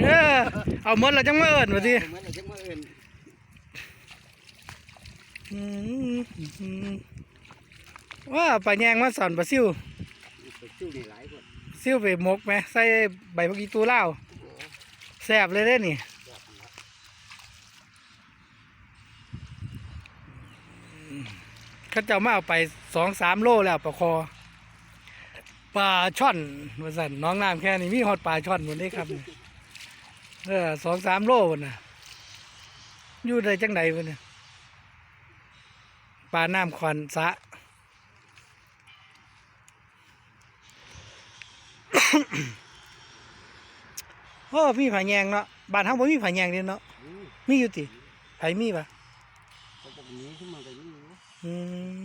เออเอาหมดแล้วจังมาเอิ้นว่าติเหมือนไอ้จังมาเอิ้นอืมอืมว่าปลาแยงมาสอนปลาซิวไปสู้นี่หลายคนซิวไปหมกไหมใส่ใบผักอีตูเล่าวแซ่บเลยเด้นี่เขาเจ้ามาเอาไปสองสามโลแล้วปลาคอปลาช่อนว่าสันน้องน้ำแค่นี้มีฮอดปลาช่อนหมดเลยครับนี่ เออสองสามโลพุ่นน่ะอยู่ได้จังใดวะเนี่ยปลาน้ำขอนสะโอ้มีผาแยงเนาะบ้านเฮาบ่มีผาแยงเด้เนาะอืมมีอยู่ติไผมีปะเขาบอกหนี้ขึ้นมาก็ยิ่งอยู่อืม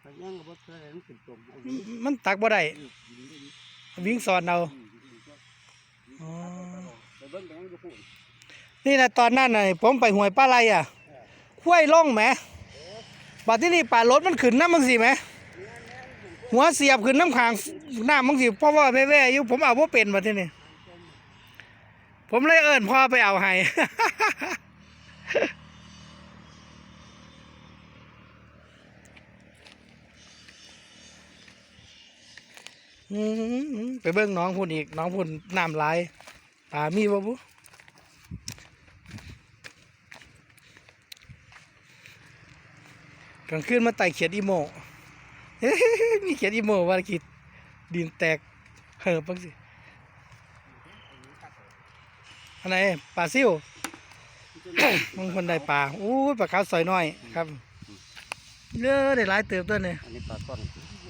ไปย่างกับบ่เคยมันขึ้นตรงเอาวิ่งมันตักบ่ได้วิ่งวิ่งวิ่งสอนเอาวิ่งอ๋อไป เบิ่งไปยังอยู่พูดนี่นะตอนนั้นน่ะผมไปห้วยปลาไหลอะห้วยล่องแหมบัดที่นี่ป่ารถมันขึ้นน้ำมึงสิแหมหัวเสียบขึ้นน้ำขางน้ำมึงสิเพราะว่าแว่ๆอยู่ผมเอาบ่เป็นบัดที่นี่ผมเลยเอิ้นพ่อไปเอาให้อืมไปเบิ่งน้องพุ่นอีกน้องพุ่นน้ำไหลาย ปลามีบ่บุกลางคืนมาไต่เขียดอีโมมีเขียดอีโมว่ากิดดินแตกเหิบบ้างสิอันไหนปลาซิวบางคนได้ปลาอู้ยปลาขาวสอยน้อยครับเยอะได้หลายเติบตัวเนี่ยอันนี้ปลาต้อน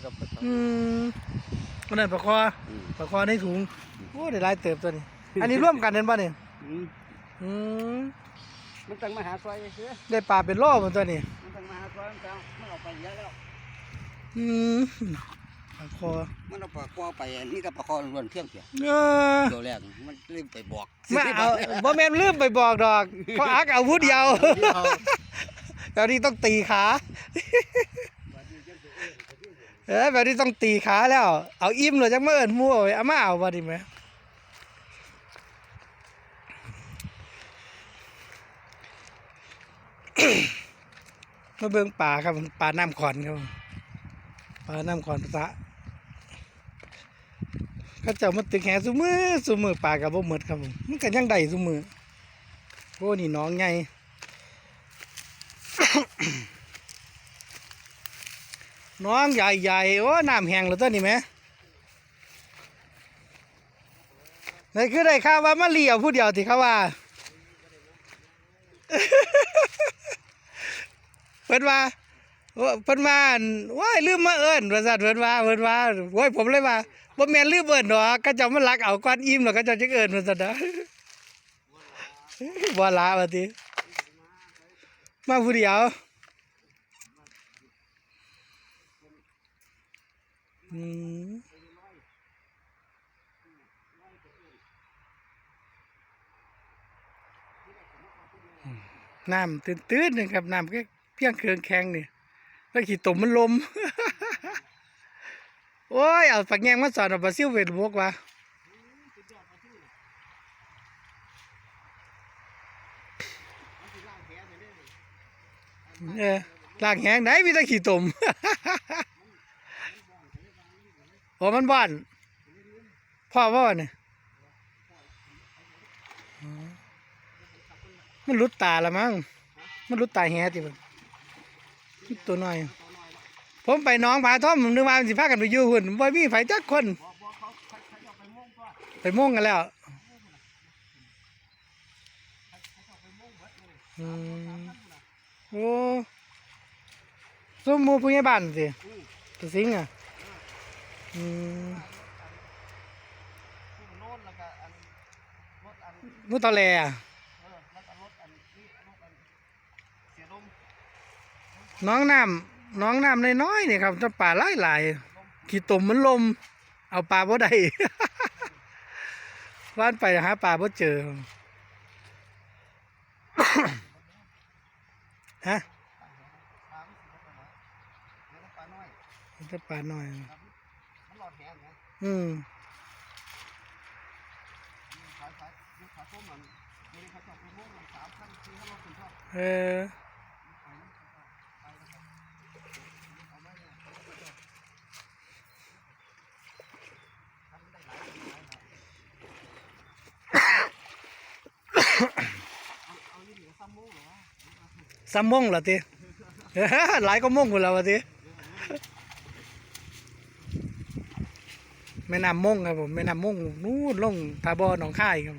กับปลาต้อนอืมวันนั้นปลาคออืมปลาคอในถุงโอ้ได้หลายเติบตัวนี้ อันนี้ร่วมกันเห็นป่ะเนี่ยอืมอืมมันตั้งมาหาซอยเสือได้ปลาเป็นโลบนตัวนี้มันตั้งมาหาซอยมันเอามันเอาไปเยอะแล้ว อืมปลาคอมันเอาปลาคอไปอันนี่ก็ปลาคอล้วนเพียงเพียงเออตัวแรกมันลืมไปบอกมาเอาบ่แม่นลืมไปบอกดอกเพราะอักเอาผู้เดียวแบบนี้ต้องตีขาเออแบบนี้ต้องตีขาแล้ว เอาอิ่มเลยจังมาเอิ้นหมู่เอาไว้เอามาเอาบ่ดิแม่ มาเบิ่งป่าครับป่าน้ำขอนครับผมป่าน้ำขอนพระเขาเจ้ามาตึกแหสุมือสุมือป่ากับบ่หมดครับผมมันก็ยังได้สุมือโอ้นี่น้องใหญ่น้องใหญ่ๆโอ้น้ำแห้งแล้วตัวนี้ไหมนี่คือได้ข่าวว่ามาเลี้ยวผู้เดียวที่เขาว่า เพิ่นว่าเพิ่นว่าอั่นว้ายลืมมาเอิ้นว่าซั่นเพิ่นว่าเพิ่นว่าโอ้ยผมเลยว่าบ่แม่นลืมเอิ้นดอกเขาเจ้ามันรักเอาก้อนอิ่มแล้วเขาเจ้าจึงเอิ้นว่าซั่นนะบ่ลาว่าติมาผู้เดียวอืมน้ำตื้นๆนะครับน้ำแค่เพียงเครื่องแข็งนี่แล้วขี้ตมมันลม โอ้ย เอาฝักแยงมาสอนเอาปลาซิวเวทบวกว่ะเออลากแหงไหนมีแต่ขี้ตมโอ้มันบ้าน พ่อพ่อเนี่ยมันหลุดตาละมั้งมันหลุดตาแหติมัน ตัวน้อย ผมไปน้องผาท่อมนึกว่ามันสิพากันไปอยู่หุ่นบ่มีไผจักคน ไปม่งกันแล้วโอ้สมหมูผู้ใหญ่บ้านสิตัวสิงห์อะอืมมูตะแลอะ เออแล้วก็รถอันนี้รถอันเสียลม น้องน้ำน้องน้ำน้อยๆนี่ครับจะป่าหลายๆขี้ตุ่มมันลม เอาปลาบ่ได้ว่านไปหาปลาบ่เจอฮะปลาไม่สิบปลาน้อ ซ้ำมงเหรอติหลายก็มงหมดแล้ววะติแม่น้ำมงครับผมแม่น้ำมงนู่นลงทาบอหนองคายครับ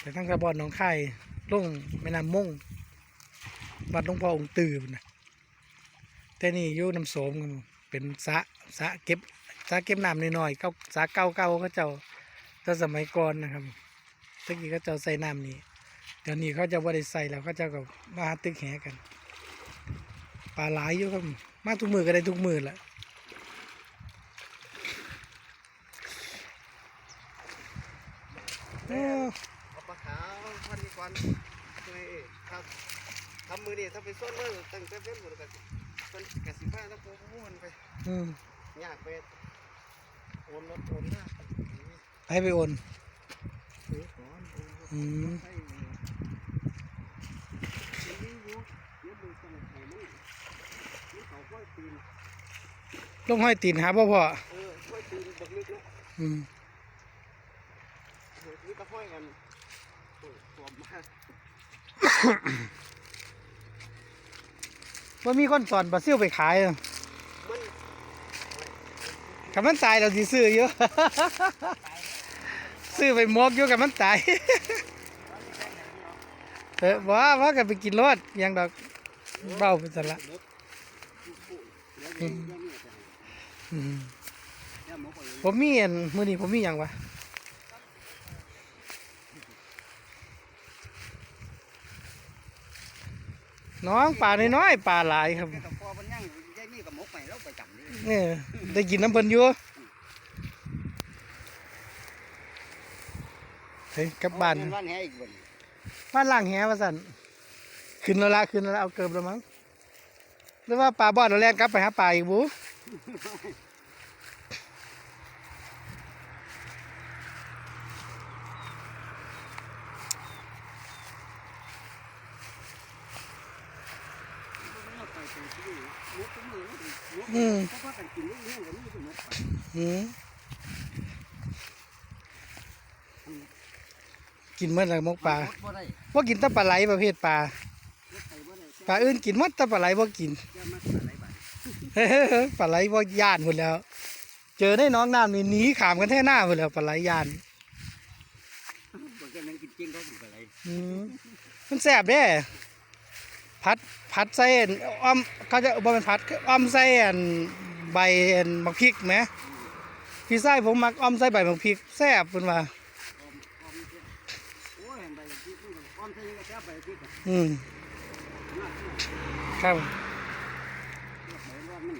แต่ทั้งทาบอหนองคายลงแม่น้ำมงวัดหลวงพ่อองค์ตื่นนะแต่นี่อยู่น้ำโสมครับผมเป็นสะสะเก็บสะเก็บน้ำน้อยๆเก้าสะเก่าเก่าๆเขาเจ้าแต่สมัยก่อนนะครับตะกี้เขาเจ้าใส่น้ำนี้ ดี๋ยวนี้เขาจะว่าได้ใส่แล้วเขาเจะกับมาหาตึกแหกันปลาหลายอยู่ครับ มาทุกมือก็ได้ทุกมือแหละโอ้เอาปลาขาวพันนี้ก่อนเลยครับทำมือนี่ถ้าไปส้นเมื่อตั้งแต่เป็นหมดกันเป็นกสิบ้าแล้วโผล่มันไปอืมยากไปโอนรถโอนหน้าให้ไปโอนซื้อก่อนโอนรถอืม ให้ซื้ออยู่เดี๋ยวมึงต้องให้มึง มึงเขาค่อยตีนลงห้อยตีนหาพ่อพ่อเออค่อยตีนบักลึกนะอืมเดี๋ยวนี่ก็ค่อยกันโอ้ยสวมมาว่ามีคนสอนปลาซิ่วไปขายอะมันคำมันตายเราสิซื้อเยอะซื้อไปหมกอยู่กับมันตายเออว่าว่ากันไปกินรสยังดอกเบาไปซะละ ผมมีอันมื้อนี้ผมมีหยังวะน้องป่าน้อยๆป่าหลายครับแกกับพ่อมันยังยายนี่กับหมกไปแล้วไปจำนี่เนี่ยได้กินน้ำเพิ่นอยู่เฮ้ยกลับบ้านเงิวันแห่อีกวันบ้านล่างแหว่าสั่นขึ้นแล้วละขึ้นแล้วละเอาเกิบแล้วมั้ง หรือว่าปลาบอดเราแล่นกลับไปหาปลาอีกบูอืมเพราะว่ากันกินลูกเลี้ยงกันนี่คือหมกไปอืมกินเมื่อไหร่มกปลาบ่ได้ว่ากินแตะปลาไหลประเภทปลารถไปบ่ได้ปลาอื่นกินหมดแตะปลาไหลบ่กินจะมาอะไรบ้างปลาไหลบ่ย่านหมดแล้ว เจอได้น้องน้ำนี่หนีขามกันแท่หน้าหมดแล้วปลาไหลย่านบางทีมันกินจริงเขากินอะไรอืมมันแซ่บเด้พัดพัดใส่อันอ้อมเขาจะบ่เป็นพัดคืออ้อมใส่อันใบอันมักพริกไหมพี่ไส้ผมมักอ้อมใส่ใบมักพริกแซ่บเพิ่นว่าออม ครับครับใบรอดมัน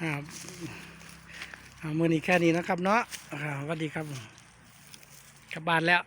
อ่าอ่ามื้อนี้แค่นี้นะครับเนาะอ่าสวัสดีครับกลับบ้านแล้ว